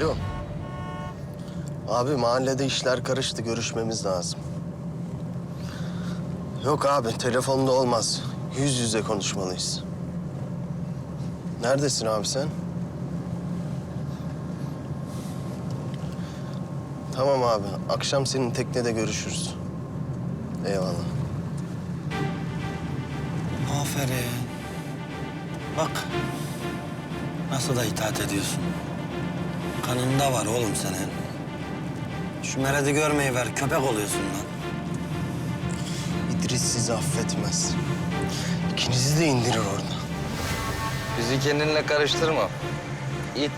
Alo. Abi mahallede işler karıştı. Görüşmemiz lazım. Yok abi telefonda olmaz. Yüz yüze konuşmalıyız. Neredesin abi sen? Tamam abi. Akşam senin teknede görüşürüz. Eyvallah. Aferin. Bak. Nasıl da itaat ediyorsun. Kanında var oğlum senin. Şu Meret'i görmeyi ver, köpek oluyorsun lan. İdris sizi affetmez. İkinizi de indirir orada. Bizi kendinle karıştırma. İt.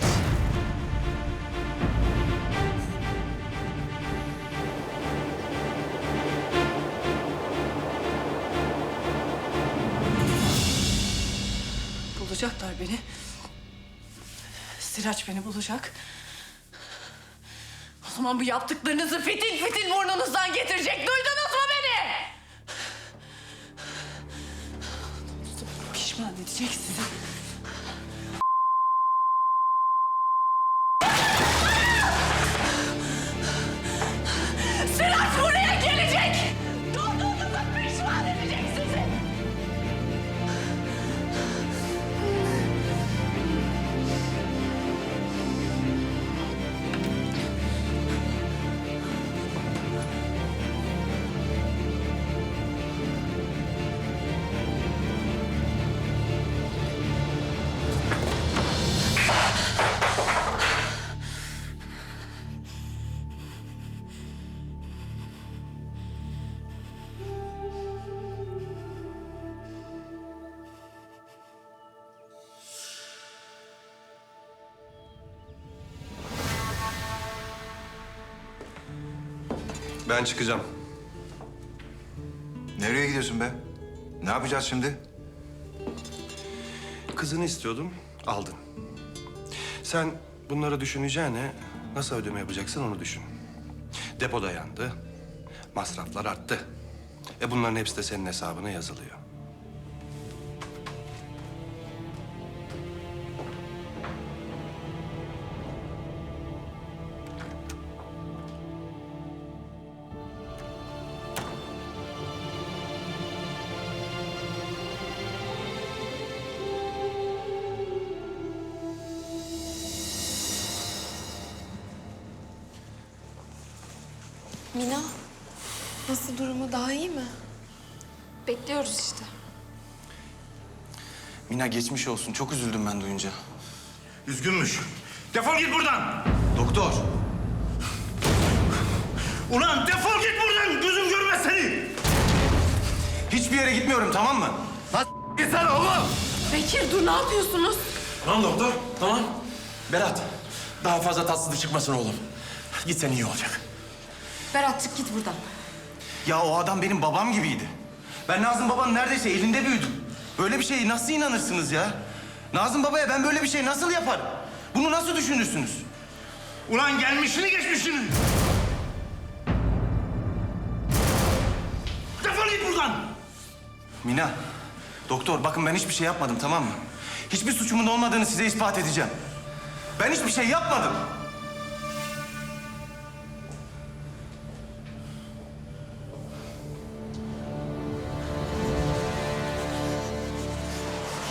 Bulacaklar beni. Siraç beni bulacak. O zaman bu yaptıklarınızı fitil fitil burnunuzdan getirecek. Duydunuz mu beni? Pişman edecek sizi. Ben çıkacağım. Nereye gidiyorsun be? Ne yapacağız şimdi? Kızını istiyordum, aldın. Sen bunları düşüneceğine nasıl ödeme yapacaksın onu düşün. Depo dayandı, masraflar arttı. E bunların hepsi de senin hesabına yazılıyor. Mina, nasıl durumu daha iyi mi? Bekliyoruz işte. Mina geçmiş olsun. Çok üzüldüm ben duyunca. Üzgünmüş. Defol git buradan. Doktor. Ulan defol git buradan. Gözüm görmez seni. Hiçbir yere gitmiyorum tamam mı? Git sen oğlum. Bekir dur ne yapıyorsunuz? Tamam doktor. Tamam. Berat. Daha fazla tatsızlık çıkmasın oğlum. Gitsen iyi olacak. Berat çık git buradan. Ya o adam benim babam gibiydi. Ben Nazım babanın neredeyse elinde büyüdüm. Böyle bir şeye nasıl inanırsınız ya? Nazım babaya ben böyle bir şey nasıl yaparım? Bunu nasıl düşünürsünüz? Ulan gelmişini geçmişini. Defol git buradan. Mina, doktor bakın ben hiçbir şey yapmadım tamam mı? Hiçbir suçumun olmadığını size ispat edeceğim. Ben hiçbir şey yapmadım.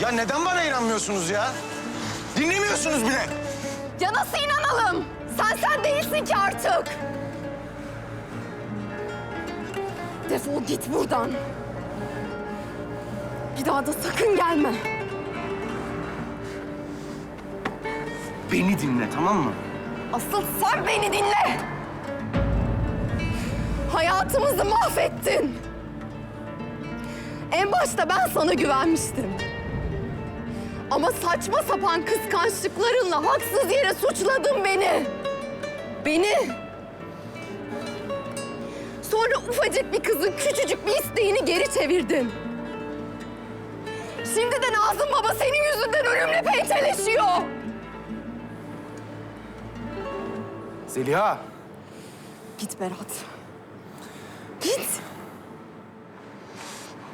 Ya neden bana inanmıyorsunuz ya? Dinlemiyorsunuz bile. Ya nasıl inanalım? Sen sen değilsin ki artık. Defol git buradan. Bir daha da sakın gelme. Beni dinle tamam mı? Asıl sen beni dinle. Hayatımızı mahvettin. En başta ben sana güvenmiştim. Ama saçma sapan kıskançlıklarınla haksız yere suçladın beni. Beni. Sonra ufacık bir kızın küçücük bir isteğini geri çevirdin. Şimdi de Nazım Baba senin yüzünden ölümle pençeleşiyor. Zeliha. Git Berat. Git.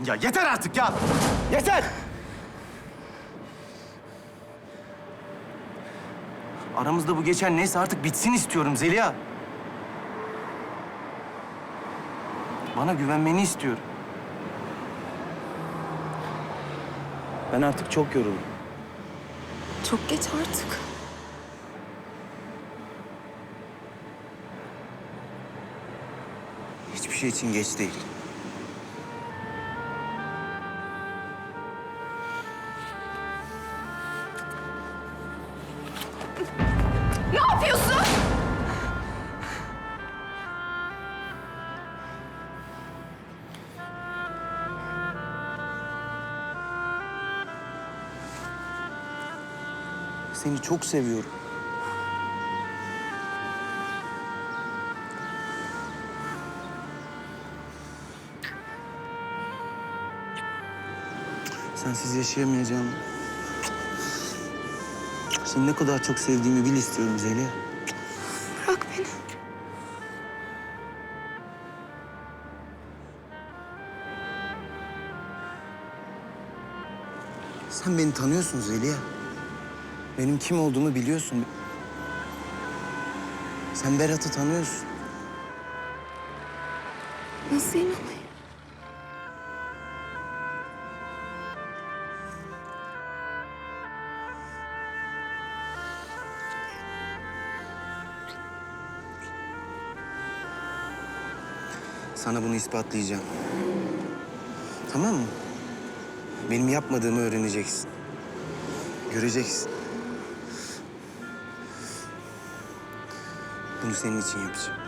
Ya yeter artık ya. Yeter. Aramızda bu geçen neyse artık bitsin istiyorum Zeliha. Bana güvenmeni istiyorum. Ben artık çok yoruldum. Çok geç artık. Hiçbir şey için geç değil. Seni çok seviyorum. Sensiz yaşayamayacağım. Seni ne kadar çok sevdiğimi bil istiyorum Zeliha. Bırak beni. Sen beni tanıyorsun Zeliha. Benim kim olduğumu biliyorsun. Sen Berat'ı tanıyorsun. Nasıl inanayım? Sana bunu ispatlayacağım. Tamam mı? Benim yapmadığımı öğreneceksin. Göreceksin. Bunu senin için yapacağım.